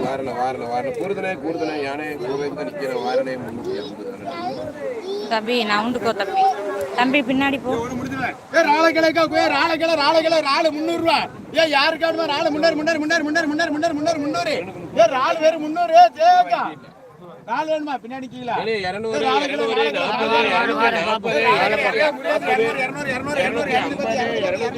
வாரண வாரண வாரண கூறுதனே கூறுதனே யானை கோவேந்து நிக்கிற வாரணே தம்பி நான் உண்டுக்கோ தம்பி. தம்பி பின்னாடி போ. ஏ ராளக்கிழக்கா ஏ ராளக்கிழ ராளக்கிழ ராள் முந்நூறு ரூபா ஏ யாருக்காடுமா ராள் முன்னூறு முன்னூறு முன்னூறு முன்னூறு முன்னூறு முன்னூறு. முன்னூறு ஏ வேறு முன்னூறு ஏ நாலு வேணுமா பின்னாடி கீழே இரநூறு இரநூறு நாற்பது இரநூத்தி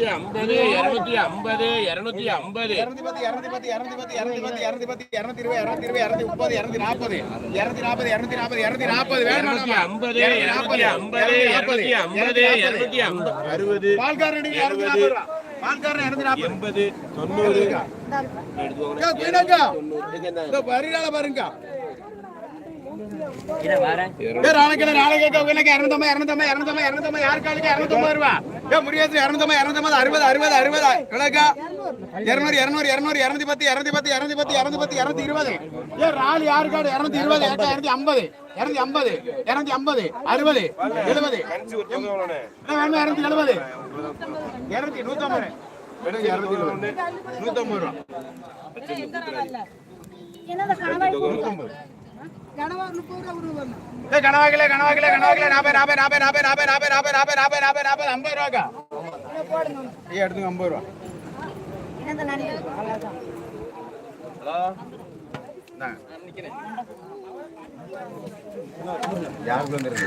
ஐம்பது இரநூத்தி ஐம்பது இரநூத்தி ஐம்பது இரநூத்தி பத்து இரநூத்தி பத்து இரநூத்தி பத்து இரநூத்தி பத்து இரநூத்தி பத்து இரநூத்தி இருபது இரநூத்தி இருபது இரநூத்தி முப்பது இரநூத்தி நாற்பது இரநூத்தி நாற்பது இரநூத்தி நாற்பது இரநூத்தி நாற்பது வேணும் ஐம்பது இரநூத்தி ஐம்பது இரநூத்தி ஐம்பது இரநூத்தி ஐம்பது அறுபது பால்காரன் இரநூத்தி நாற்பது ரூபா பால்காரன் இரநூத்தி பாருங்க நாளைக்கு நாளைக்கு இரநூத்தம்பது இரநூத்தம்பது இரநூத்தம்பது இரநூத்தம்பது யாருக்காளுக்கு இரநூத்தம்பது ரூபா? ஏ முடியாது இரநூத்தம்பது இரநூத்தம்பது அறுபது அறுபது அறுபது. கிழக்கா இருநூறு இருநூறு இருநூறு இரநூத்தி பத்து இரநூத்தி பத்து இரநூத்தி பத்து இரநூத்தி பத்து இரநூத்தி இருபது. ஏ ராலி யாருக்காடு? இரநூத்தி இருபது ஏக்கா இரநூத்தி ஐம்பது. இரநூத்தி ஐம்பது இரநூத்தி ஐம்பது அறுபது எழுபது. வேணும் இரநூத்தி எழுபது? இரநூத்தி நூத்தம்பது. இரநூத்தி எழுபது நூத்தம்பது ரூபா. ஏ கனவாக்கல கனவாக்கல கனவாக்கல நாற்பது நாற்பது நாற்பது நாற்பது நாற்பது நாற்பது நாற்பது நாற்பது நாற்பது நாற்பது நாற்பது ஐம்பது ரூபாக்கா ஏ எடுத்துங்க ஐம்பது ரூபா ஹலோ நூத்தம்பது ஏன்னா அங்க நூத்தம்பது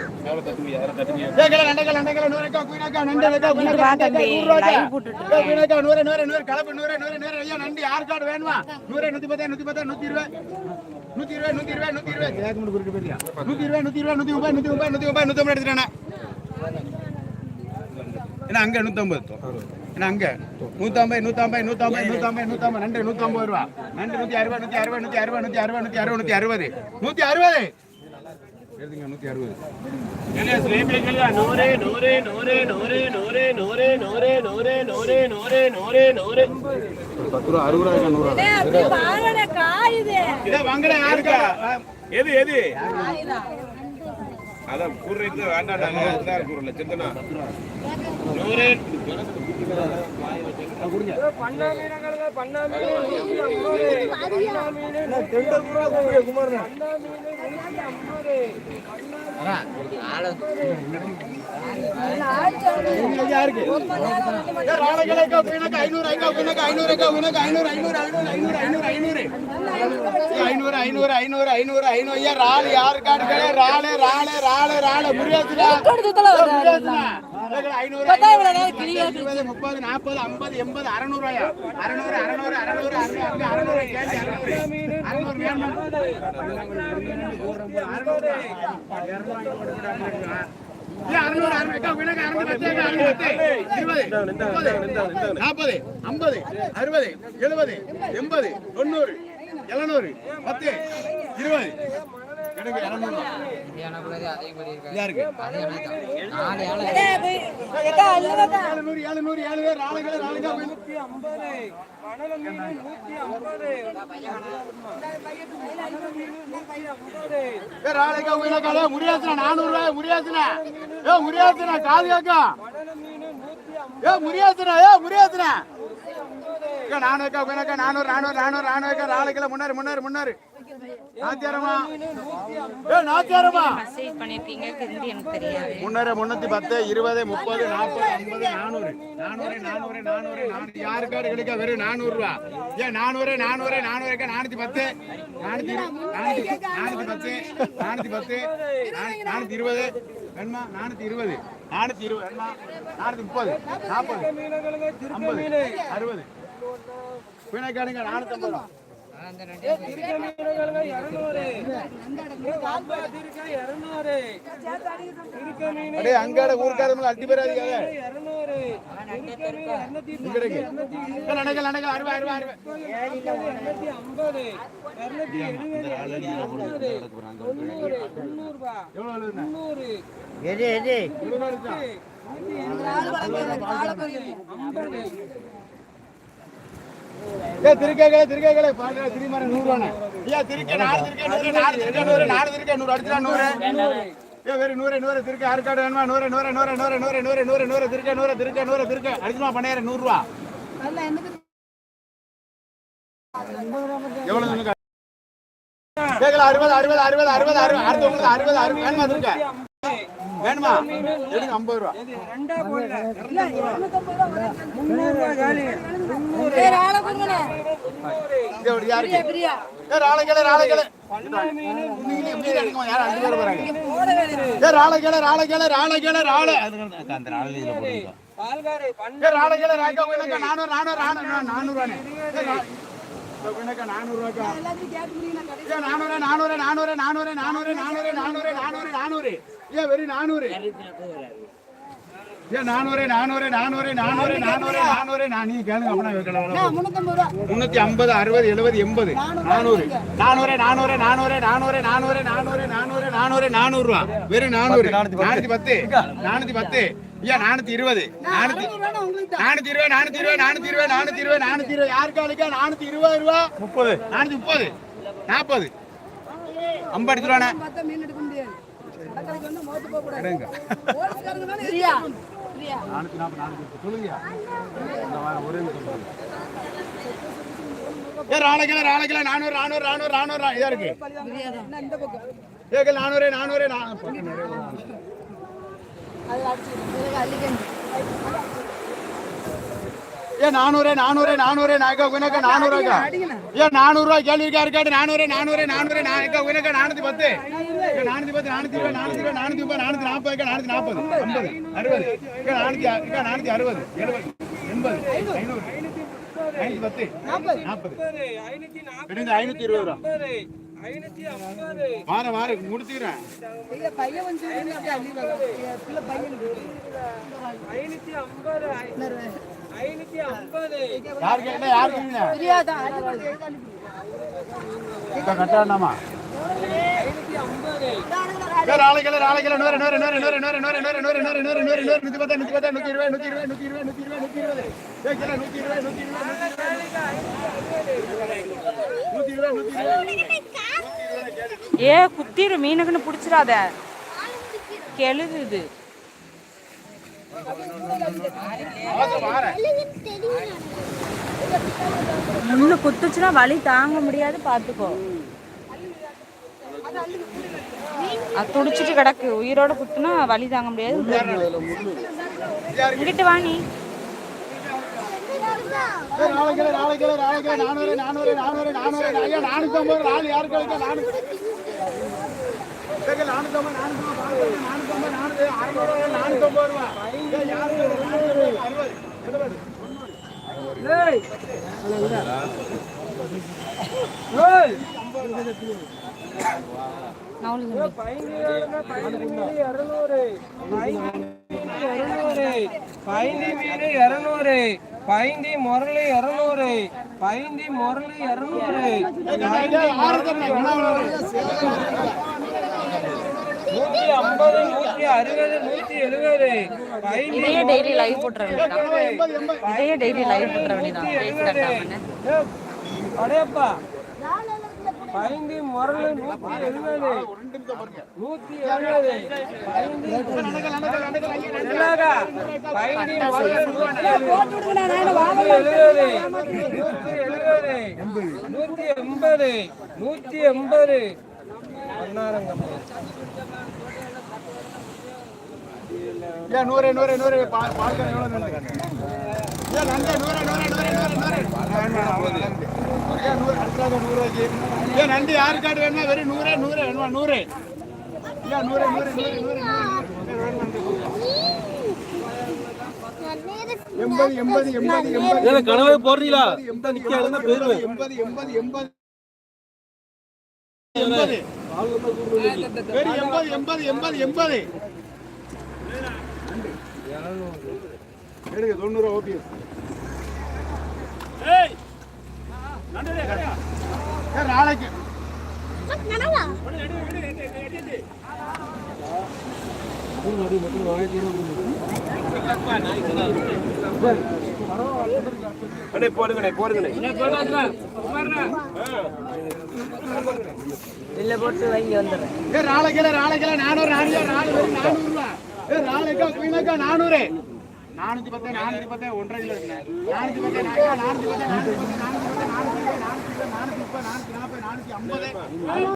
நூத்தம்பது நூத்தம்பது நூத்தம்பது நூத்தம்பது நண்டு நூத்தம்பது ரூபா நண்டு நூத்தி அறுபது நூத்தி அறுபது நூத்தி அறுபது நூத்தி நூத்தி இருபது நூத்தி இருபது. ஏதாவது மட்டும் குறிப்பிட்டு போயிருக்கா நூத்தி நூத்தி இருபது அங்க நூத்தம்பது. நூத்தம்பது நூத்தம்பது நூத்தம்பது நூத்தம்பது நூத்தம்பது நன்றி நூத்தம்பது ரூபா. நன்றி நூத்தி அறுபது நூத்தி அறுபது நூத்தி அறுபது அறுபது. நூத்தி அறுபது. பத்து ரூபா அறுபது ரூபாய்க்கா நூறு இதை வாங்குறேன் யாருக்கா எது எது அதான் கூறுறது வேண்டாம் அதுதான் ஐநூறு ஐநூறு ஐநூறு ஐநூறு ஐநூறு ஐயா ராலு யாரு காட்டுக்கடை ராலு ராலு ராலு ராலு முடியாது முப்பது நாற்பது ஐம்பது எண்பது அறநூறுவாயா? அறநூறு அறநூறு அறநூறு அறநூறு அறநூறு நாற்பது ஐம்பது அறுபது எழுபது எண்பது தொண்ணூறு எழுநூறு பத்து இருபது. நானூறு ரூபாய் முடியாதுண்ணா ஏ முடியாதுண்ணா காது கேட்க ஏ முடியாதுண்ணா ஏ முடியாதுண்ணா நானூறு நானூறு நானூறு நானூறு நானூறு நாளைக்கு முன்னாரு முன்னாரு முன்னாரு நாத்தியாரமா ஏ நாத்தியாரமா மெசேஜ் பண்ணிருக்கீங்க ஹிந்தி எனக்கு தெரியாது. முன்னூறு முன்னூத்தி பத்து இருபது முப்பது நாற்பது ஐம்பது நானூறு. நானூறு நானூறு நானூறு நானூறு. யாருக்காரு கிடைக்க வெறும் நானூறு ரூபா ஏன் நானூறு நானூறு நானூறு நானூத்தி பத்து. நானூத்தி நானூத்தி பத்து நானூத்தி பத்து நானூத்தி இருபது. வேணுமா? நானூத்தி இருபது. நானூத்தி இருபது. வேணுமா? நானூத்தி முப்பது. நாற்பது. ஐம்பது. அறுபது. பிணைக்காடுங்க நானூத்தி ஐம்பது ரூபா. அடே அங்காட ஊருக்காரங்க அட்டி பேராதீங்க இங்கடைக்கு நடைகள் நடைகள் அறுபது அறுபது அறுபது ஐம்பது இரநூத்தி எழுபது தொண்ணூறு தொண்ணூறுபா தொண்ணூறு எது எது ஐம்பது ஏ திருக்கைகளே, திருக்கைகளே, பாடுற திரிமரம் நூறு ரூபாண்ணே. ஐயா, திருக்கை, நாலு திருக்கை, நூறு, நாலு திருக்கை, நூறு, நாலு திருக்கை, நூறு, அடிச்சா நூறு. ஏ வெரி நூறு நூறு திருக்க ஆறுக்காடு வேணுமா நூறு நூறு நூறு நூறு நூறு நூறு நூறு நூறு திருக்க நூறு திருக்க நூறு திருக்க அடிச்சுமா பண்ணாயிரம் நூறுரூவா எவ்வளவு கேட்கல அறுபது அறுபது அறுபது அறுபது அறுபது அடுத்தவங்களுக்கு அறுபது அறுபது வேணுமா திருக்க வேணுமா? எடுங்க ரூபா. ரெண்டா போடல முந்நூறு ரூபா காலி வேற யாரு வேற ஆளை ராளை கேளு ராளை. கேளு ராளை கேளு ராளை அந்த ராளை போடுங்க நானூறு நானூறு நானூறு. முன்னூத்தி ஐம்பது அறுபது எழுபது எண்பது நானூறு நானூறு நானூறு நானூறு நானூறு நானூறு நானூறு நானூறு நானூறு நானூறு ரூபா வெறும் நானூறு நானூத்தி பத்து நானூத்தி பத்து ஐயா நானூத்தி இருபது. நானூத்தி நானூத்தி இருபது நானூத்தி இருபது நானூத்தி இருபது நானூத்தி இருபது நானூத்தி இருபது. யாருக்கு ஆளுக்கா நானூத்தி இருபது ரூபா. முப்பது. நானூத்தி முப்பது. நாற்பது. ஐம்பது எடுத்துருவானே நானூத்தி நாற்பது நானூத்தி சொல்லுங்க ஒரே நிமிஷம் ஏ ராளைக்கில ராளைக்கில நானூறு நானூறு நானூறு நானூறு இதா இருக்கு. நானூறு நானூறு. ஏ நானூறு நானூறு நானூறு நாய்க்கா குணக்கா நானூறுக்கா? ஏ நானூறுரூவா கேள்விக்கா இருக்காது நானூறு நானூறு நானூறு நாய்க்கா குணக்கா நானூற்றி பத்து. நானூற்றி பத்து நானூற்றி இருபது நானூற்றி இருபது நானூற்றி முப்பது நானூற்றி நாற்பது நானூற்றி நாற்பது ஐம்பது அறுபது. இக்கா நானூற்றி இக்கா இருபது ரூபா. வார வார முடிச்சுக்கிறேன் பையன் வந்து பிள்ளை பையன் ஐநூத்தி ஐம்பது ஐநூத்தி ஐம்பது யார் கேட்டா யார் கேட்டா தெரியாதா கட்டாண்டாமா ஐநூத்தி ஐம்பது நூத்தி இருபது ஏ குத்திரு மீனுக்குன்னு பிடிச்சிடாத. கெழுது இது முள்ளு குத்துச்சுன்னா வலி தாங்க முடியாது பாத்துக்கோ. அது துடிச்சிட்டு கிடக்கு. உயிரோட குத்துனா வலி தாங்க முடியாது. இங்கிட்டு வா நீ. ஏய், நாளைக்கு நாளைக்கு நாளைக்கு நானூறு நானூறு நானூறு நானூறு ஐயா நானூற்றி ஐம்பது நாலு யாரு கிடைக்க நானூறு நானூற்றி ஐம்பது நானூற்றி ஐம்பது நானூறு அறுநூறு நானூற்றி ஐம்பது ரூபா யாரு அறுபது எழுபது நாலு பதினேழு பதினேழு இரநூறு பைந்தி மீன் இருநூறு பைந்தி முரளி இருநூறு பைந்தி முரளி இருநூறு. நூத்தி ஐம்பது நூத்தி அறுபது நூத்தி எழுபது. இதையே டெய்லி லைவ் போட்டுற வேண்டியதான் இதையே டெய்லி லைவ் போட்டுற வேண்டியதான் அடையப்பா பைந்தி முரளி நூத்தி எழுபது. நூத்தி எழுபது. பைந்தி இல்லாதா? நூத்தி எழுபது. நூத்தி எழுபது நூத்தி எண்பது. நூத்தி எண்பது. பண்ணாரங்கம்மா நூறு நூறு நூறு பா- நூறு? நூறு நூறு நூறு நூறு நூறு ஏன் நூறு ஏன் நண்டு வேணுமா வெறும் நூறே நூறு வேணுமா நூறு ஏன் நூறு நூறு நூறு நூறு எண்பது எண்பது எண்பது எண்பது கனவே போடுறீங்களா எண்பது எண்பது எண்பது எண்பது எண்பது எண்பது வெறும் எண்பது எண்பது எண்பது எண்பது எடுங்க தொண்ணூறு ஓபிஎஸ் நாளைக்கு போடுங்கண்ணே போடுங்கண்ணே ஏ ராளைக்கில ராளைக்கில நானூறு நானூறு நானூறு நானூறுவா ஏ ராளைக்கா குயினக்கா நானூறு நானூத்தி பத்து நானூத்தி பத்து ஒன்றரை கிலோ இருக்குண்ணே நானூத்தி பத்து நானூத்தி பத்து நானூத்தி பத்து நானூற்றி பத்து நானூத்தி முப்பது நானூற்றி நாற்பது நானூற்றி ஐம்பது.